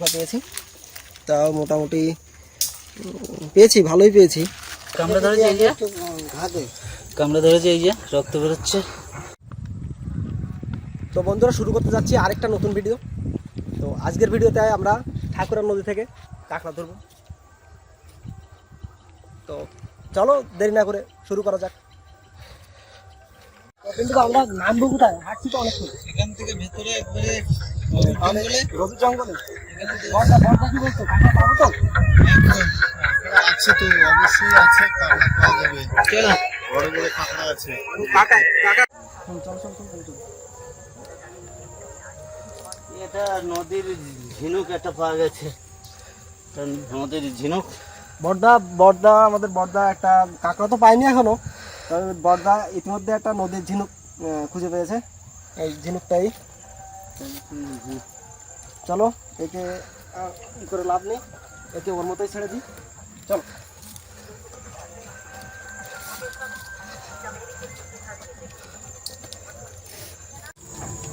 কাঁকড়া পেয়েছি। তাও মোটামুটি পেয়েছি ভালোই পেয়েছি। কামড়া ধরেছে এই যে? ঘাতে কামড়া ধরেছে এই যে রক্ত বেরোচ্ছে। তো বন্ধুরা শুরু করতে যাচ্ছি আরেকটা নতুন ভিডিও তো আজকের ভিডিওতে আমরা ঠাকুরের নদী থেকে কাঁকড়া ধরবো। তো চলো দেরি না করে শুরু করা যাক। কিন্তু আমরা নামবো কোথায়? হাঁটছি তো অনেক এখান থেকে ভেতরে একবারে রবি জঙ্গলে? বর্ষা বর্ষা কি বলছো? কাঁকড়া পাবো তো? আছে তো অবশ্যই আছে কাঁকড়া পাওয়া যাবে। চলো বড় বড় কাঁকড়া আছে কাকা কাকা চল চল চল চল চল। এটা নদীর ঝিনুক একটা পাওয়া গেছে। নদীর ঝিনুক। বর্দা বর্দা আমাদের বর্দা একটা কাঁকড়া তো পাইনি এখনও। বর্দা ইতিমধ্যে একটা নদীর ঝিনুক খুঁজে পেয়েছে। এই ঝিনুকটাই। চলো, একে করে লাভ নেই। একে ওর মতোই ছেড়ে দিই। চলো।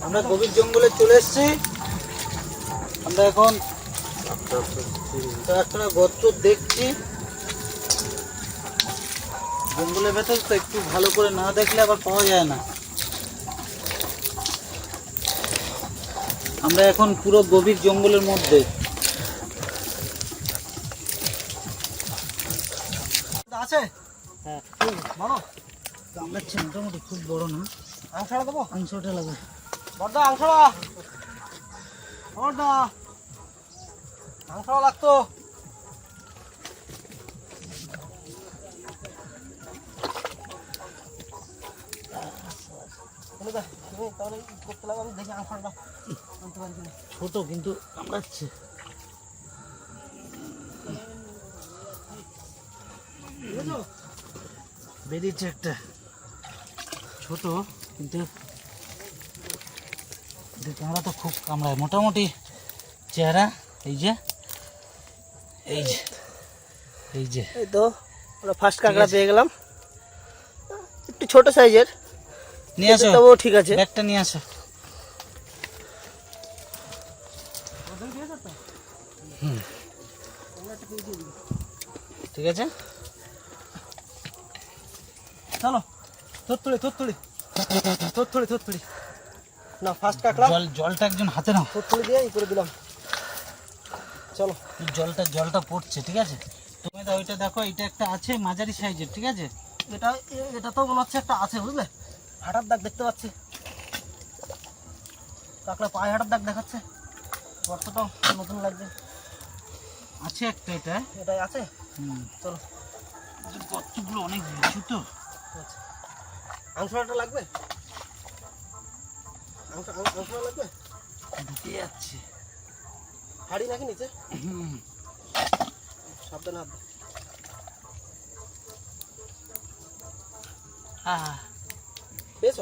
আমরা গভীর জঙ্গলে চলে এসেছি। আমরা এখন একটা গর্ত দেখছি। জঙ্গলের ভেতর তো একটু ভালো করে না দেখলে আবার পাওয়া যায় না। আমরা এখন পুরো গভীর জঙ্গলের মধ্যে। আছে? হ্যাঁ। কামড়াচ্ছে মোটামুটি খুব বড় না। আংশাড়া দেবো? অংশটা লাগে বর্দা আংশাড়া বর্দা! আংশাড়া লাগতো বলে দে, তুমি তাহলে ই করতে লাগো, আমি দেখি আংশাড়াটা আনতে পারি কিনা। ছোট কিন্তু কামড়াচ্ছে। বেরিয়েছে একটা। ছোট কিন্তু কামড়া তো খুব কামড়ায়। মোটামুটি চেহারা এই যে এই যে এই যে। এই তো আমরা ফার্স্ট কাঁকড়া পেয়ে গেলাম। একটু ছোট সাইজের নিয়ে আসো। তবুও ঠিক আছে। ব্যাগটা নিয়ে আসো। ঠিক আছে? চলো থরথড়ি থরথড়ি থরথড়ি থরথড়ি না ফার্স্ট কাঁকড়া। জল জলটা একজন হাতে নাও। থরথড়ি দিয়ে ই করে দিলাম। চলো। জলটা জলটা পড়ছে ঠিক আছে? তুমি তো ওইটা দেখো এটা একটা আছে মাঝারি সাইজের ঠিক আছে? এটা এটা তো মনে হচ্ছে একটা আছে বুঝলে? হাঁটার দাগ দেখতে পাচ্ছি। কাঁকড়া পায়ে হাঁটার দাগ দেখাচ্ছে। গর্তটাও নতুন লাগছে। আছে একটা এটা। এটাই আছে? হুম। চলো। গর্তগুলো অনেক নিচু তো। আংশটা লাগবে? আংশ আংশটা লাগবে? ঢুকে যাচ্ছে। হাড়ি নাকি নিচে? হুম। সাবধানে হাত দাও। পেয়েছ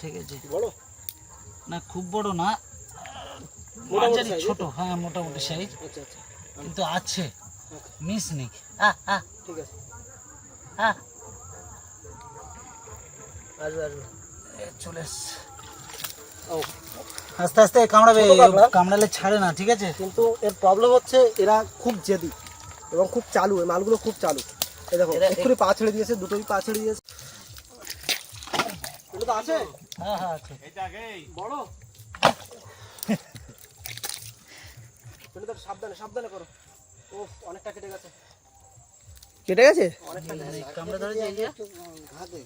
ঠিক আছে। বড় না খুব বড় না মাঝারি ছোট। হ্যাঁ মোটামুটি সাইজ আচ্ছা আচ্ছা। কিন্তু আছে। মিস নেই। আহ আহ। ঠিক আছে। আসবে আসবে। চলে ও। আস্তে আস্তে কামড়াবে কামড়ালে ছাড়ে না ঠিক আছে? কিন্তু এর প্রবলেম হচ্ছে এরা খুব জেদি এবং খুব চালু এই মালগুলো খুব চালু। এই দেখো এক্ষুনি পা ছেড়ে দিয়েছে দুটোই পা ছেড়ে দিয়েছে। তো আছে? হ্যাঁ হ্যাঁ আছে। বড়? তুমি তো সাবধানে সাবধানে করো। ও অনেকটা কেটে গেছে। কেটে গেছে? অনেকটা কামড়া ধরেছে এই যে ঘাতে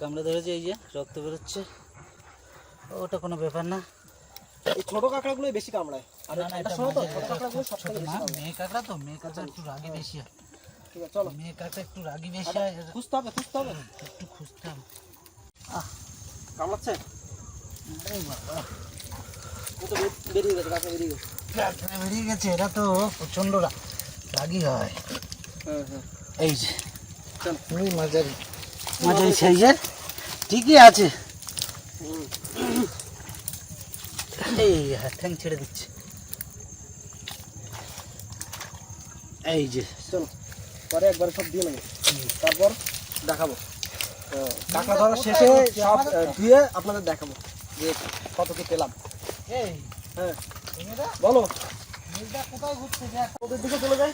কামড়া ধরেছে এই যে রক্ত বেরোচ্ছে। ওটা কোনো ব্যাপার না। এই ছোট কাঁকড়াগুলোই বেশি কামড়ায়। আর না, না, এটা সময় তো ছোট কাঁকড়াগুলো সব থেকে বেশি কামড়ায়। মেয়ে কাঁকড়া তো মেয়ে কাঁকড়া একটু রাগি বেশি হয়। ঠিক আছে চলো। মেয়ে কাঁকড়া একটু রাগি বেশি হয়। খুঁজতে হবে খুঁজতে হবে। একটু খুঁজতে হবে। কামড়াচ্ছে? বেরিয়ে গেছে কাঁকড়া বেরিয়ে গেছে। কাঁকড়া বেরিয়ে গেছে এরা তো প্রচণ্ড রাগি হয়। হ্যাঁ হ্যাঁ। এই যে চল। মাঝারি। মাঝারি সাইজের? ঠিকই আছে। এই হ্যাঁ ঠ্যাং ছেড়ে দিচ্ছে। এই যে। চলো পরে একবার সব দিয়ে নেব। তারপর দেখাবো। কাঁকড়া ধরা শেষে সব ধুয়ে আপনাদের দেখাবো যে কত কি পেলাম। এই হ্যাঁ। বলো। নদীর দিকে চলে যাই।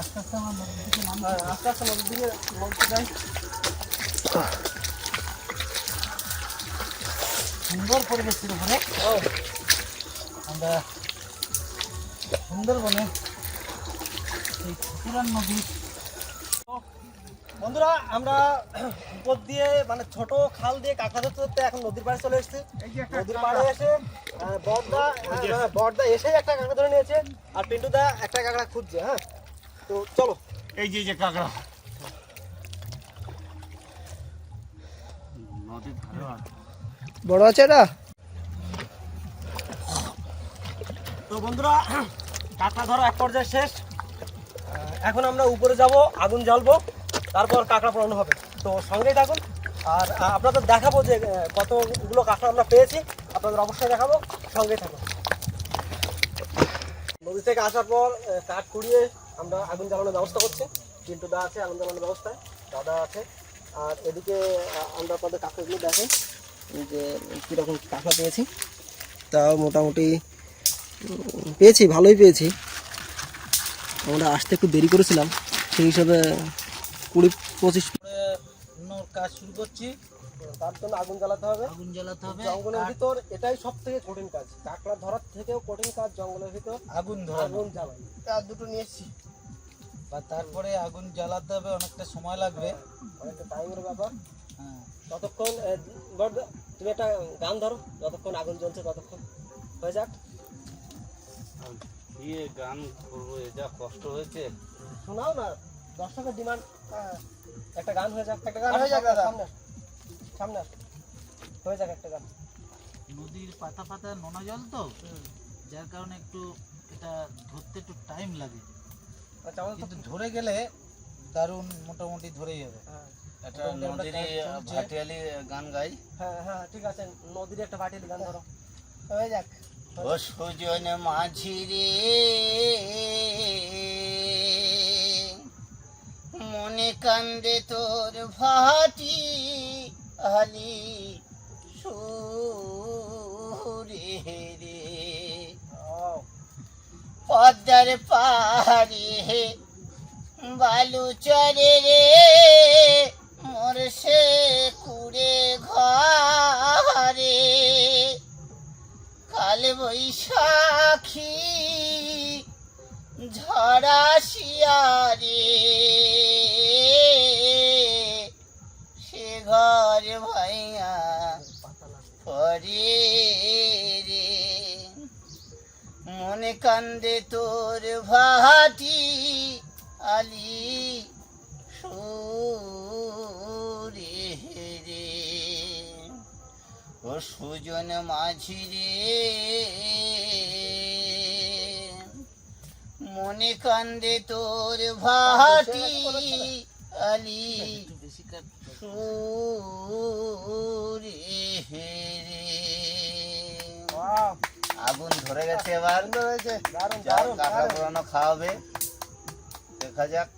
আস্তে আস্তে। হ্যাঁ আস্তে আস্তে নদীর দিকে নদীতে যাই। সুন্দর পরিবেশের উপরে ও। আমরা সুন্দরবনে এই নদী বন্ধুরা আমরা উপর দিয়ে মানে ছোট খাল দিয়ে কাঁকড়া ধরতে ধরতে এখন নদীর পাড়ে চলে এসেছি। নদীর পাড়ে এসে আহ, বড়দা আহ, বড়দা এসেই একটা কাঁকড়া ধরে নিয়েছে। আর পিন্টু দা একটা কাঁকড়া খুঁজছে হ্যাঁ? তো চলো। এই যে যে কাঁকড়া। নদীর বড় আছে এটা? তো বন্ধুরা কাঁকড়া ধরা এক পর্যায়ে শেষ। আহ, এখন আমরা উপরে যাব আগুন জ্বালবো। তারপর কাঁকড়া পড়ানো হবে। তো সঙ্গেই থাকুন। আর আপনাদের দেখাবো যে কতগুলো কাঁকড়া আমরা পেয়েছি। আপনাদের অবশ্যই দেখাবো। সঙ্গেই থাকুন। নদী থেকে আসার পর কাঠ কুড়িয়ে আমরা আগুন জ্বালানোর ব্যবস্থা করছি। কিন্তু দা আছে আগুন জ্বালানোর ব্যবস্থায় দাদা আছে। আর এদিকে আমরা আপনাদের কাঁকড়াগুলো এই যে, কীরকম কাঁকড়া পেয়েছি। তাও মোটামুটি পেয়েছি, ভালোই পেয়েছি। আমরা আসতে একটু দেরি করেছিলাম। সেই হিসাবে কুড়ি পঁচিশ কাজ শুরু করছি। তার জন্য আগুন জ্বালাতে হবে। আগুন জ্বালাতে হবে। জঙ্গলের ভিতর এটাই সব থেকে কঠিন কাজ। কাঁকড়া ধরার থেকেও কঠিন কাজ জঙ্গলের ভিতর। আগুন ধরানো। আগুন জ্বালাই তার দুটো নিয়ে এসছি। বা তারপরে আগুন জ্বালাতে হবে অনেকটা সময় লাগবে। অনেকটা টাইমের ব্যাপার। হ্যাঁ। ততক্ষণ তুমি একটা গান ধরো। যতক্ষণ আগুন জ্বলছে ততক্ষণ। হয়ে যাক। দিয়ে গান করব যা কষ্ট হয়েছে। শোনাও না। দর্শকের ডিমান্ড একটা গান হয়ে যাক একটা গান হয়ে যাক দাদা। সামনে। সামনে। হয়ে যাক একটা গান। নদীর পাতা পাতা নোনা জল তো? যার কারণে একটু এটা ধরতে একটু টাইম লাগে। আচ্ছা আমাদের তো ধরে গেলে দারুণ মোটামুটি ধরেই যাবে। হ্যাঁ। একটা নদীর ভাটিয়ালি গান গাই। হ্যাঁ হ্যাঁ ঠিক আছে। নদীর একটা বাটির গান ধরো। হয়ে যাক। ও সুজন মাঝি রে। মনে কান্দে তোর ভাটি আলি সুরে রে। পদ্মার পাহাড়ে বালু চরে রে, মোর সে কুড়ে ঘরে। কাল বৈশাখী ঝড়া শিয়ারে ঘর ভাইয়া পরে রে মনে কান্দে তোর ভাটি আলি সুরে রে ও সুজন মাঝি রে মনে কান্দে তোর ভাটি আলি সুরে। আগুন ধরে গেছে এবার। কাঁকড়া। পোড়ানো খাওয়াবে। দেখা যাক।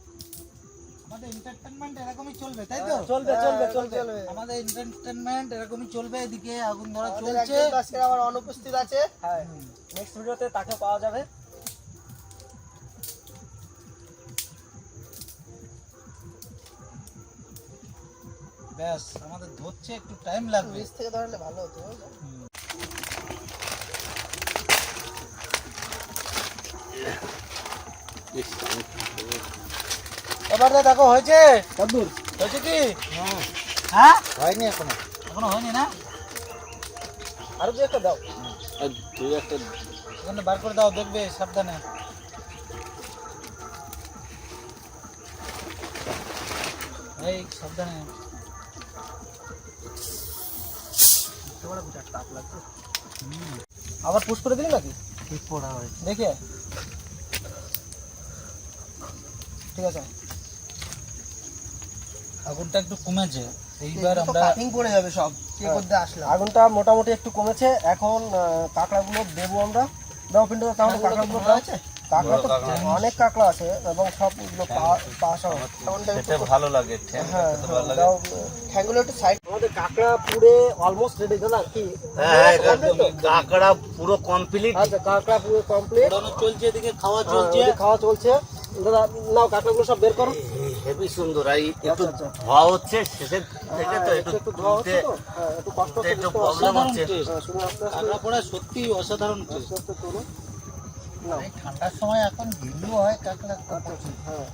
আমাদের এন্টারটেনমেন্ট এরকমই চলবে তাই তো? হ্যাঁ, চলবে চলবে হ্যাঁ, চলবে চলবে। আমাদের এন্টারটেনমেন্ট এরকমই চলবে এদিকে আগুন ধরা চলছে। আজকে আবার অনুপস্থিত আছে। হ্যাঁ। নেক্সট ভিডিওতে তাকে পাওয়া যাবে। ব্যাস আমাদের ধরছে একটু টাইম লাগবে। ব্রিজ থেকে ধরলে ভালো হতো বুঝলে? এবার দেখো হয়েছে? কদ্দূর হয়েছে কি? হ্যাঁ। হয়নি এখনও। এখনও হয়নি না? আরও দু একটা দাও। তুই একটা ওখানে বার করে দাও দেখবে সাবধানে। এই সাবধানে। আবার পুশ করে দিলি নাকি? ঠিক পড়া হয়েছে দেখে। ঠিক আছে। আগুনটা একটু কমেছে। এইবার আমরা কাটিং পড়ে যাবে সব। কে হ্যাঁ। করতে আসলাম? আগুনটা মোটামুটি একটু কমেছে। এখন কাঁকড়াগুলো দেবো আমরা। দাও দাও, তাহলে কাঁকড়াগুলো আছে? কাঁকড়া তো অনেক কাঁকড়া আছে এবং সবগুলো পাশা ভালো লাগে হ্যাঁ ঠ্যাঙ্গুলো একটু সাইড আমাদের কাঁকড়া পুরে অলমোস্ট রেডি দাদা কি? হ্যাঁ? কাঁকড়া পুরো কমপ্লিট আচ্ছা কাঁকড়া পুরো কমপ্লিট চলছে এদিকে খাওয়া চলছে। খাওয়া চলছে। দাদা নাও কাঁকড়াগুলো সব বের করো। হেভি সুন্দর। আর একটু আচ্ছা, আচ্ছা। ধোয়া হচ্ছে শেষের থেকে তো হ্যাঁ, একটু একটু একটু ধোয়া হচ্ছে তো? হ্যাঁ, একটু কষ্ট হচ্ছে একটু প্রবলেম হচ্ছে। হ্যাঁ, কাঁকড়া পোড়া সত্যি অসাধারণ টেস্ট আস্তে আস্তে তোলো। নাও, ঠান্ডার সময় এখন গিলু হয় কাঁকড়া আচ্ছা, আচ্ছা, হ্যাঁ।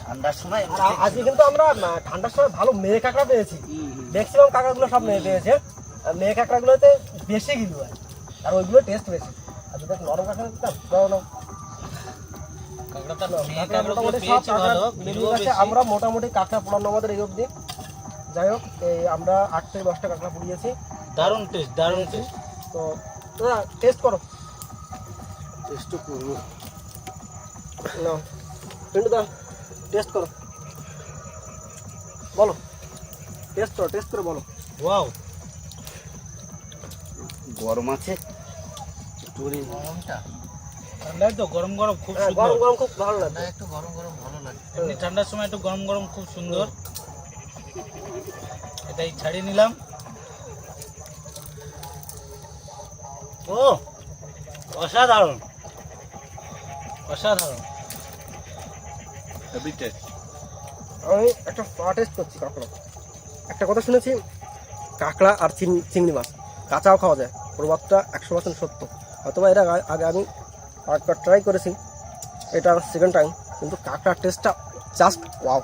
ঠান্ডার সময় আজকে কিন্তু আমরা ঠান্ডার সময় ভালো মেয়ে কাঁকড়া পেয়েছি। ম্যাক্সিমাম কাঁকড়াগুলো সব মেয়ে পেয়েছে। মেয়ে কাঁকড়াগুলোতে বেশি গিলু হয়। আর ওইগুলো টেস্ট বেশি। আর যদি নরম কাঁকড়া দিতাম। আমরা মোটামুটি কাঁকড়া পোড়ানো আমাদের এই অবধি। যাই হোক এই আমরা আট থেকে দশটা কাঁকড়া পুড়িয়েছি। দারুণ টেস্ট দারুণ টেস্ট তো টেস্ট করো। টেস্ট করব। নাও। পিন্টু দা টেস্ট করো। বলো। টেস্ট করো টেস্ট করে বলো। ওয়াও গরম আছে। গরমটা। ঠান্ডায় তো গরম গরম খুব হ্যাঁ সুন্দর। গরম গরম খুব ভালো লাগবে একটু গরম গরম ভালো লাগে। এমনি ঠান্ডার সময় একটু গরম গরম খুব সুন্দর। এটাই ছাড়িয়ে নিলাম। ও অসাধারণ। অসাধারণ। হেভি টেস্ট আমি একটা পা টেস্ট করছি কাঁকড়া। একটা কথা শুনেছি কাঁকড়া আর চিংড়ি মাছ কাঁচাও খাওয়া যায় প্রবাদটা একশো পার্সেন্ট সত্য। অথবা এর আগে- আমি আরেকবার ট্রাই করেছি এটা সেকেন্ড টাইম কিন্তু কাঁকড়ার টেস্টটা জাস্ট ওয়াও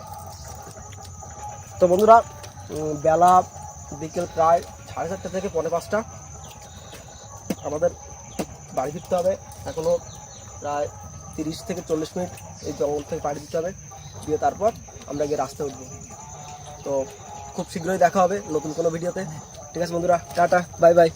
তো বন্ধুরা বেলা বিকেল প্রায় সাড়ে চারটে থেকে পৌনে পাঁচটা আমাদের বাড়ি ফিরতে হবে এখনও প্রায় তিরিশ থেকে চল্লিশ মিনিট এই জঙ্গল থেকে পাড়ি দিতে হবে। দিয়ে তারপর আমরা গিয়ে রাস্তায় উঠবো। তো খুব শীঘ্রই দেখা হবে নতুন কোনো ভিডিওতে। ঠিক আছে বন্ধুরা, টাটা, বাই বাই।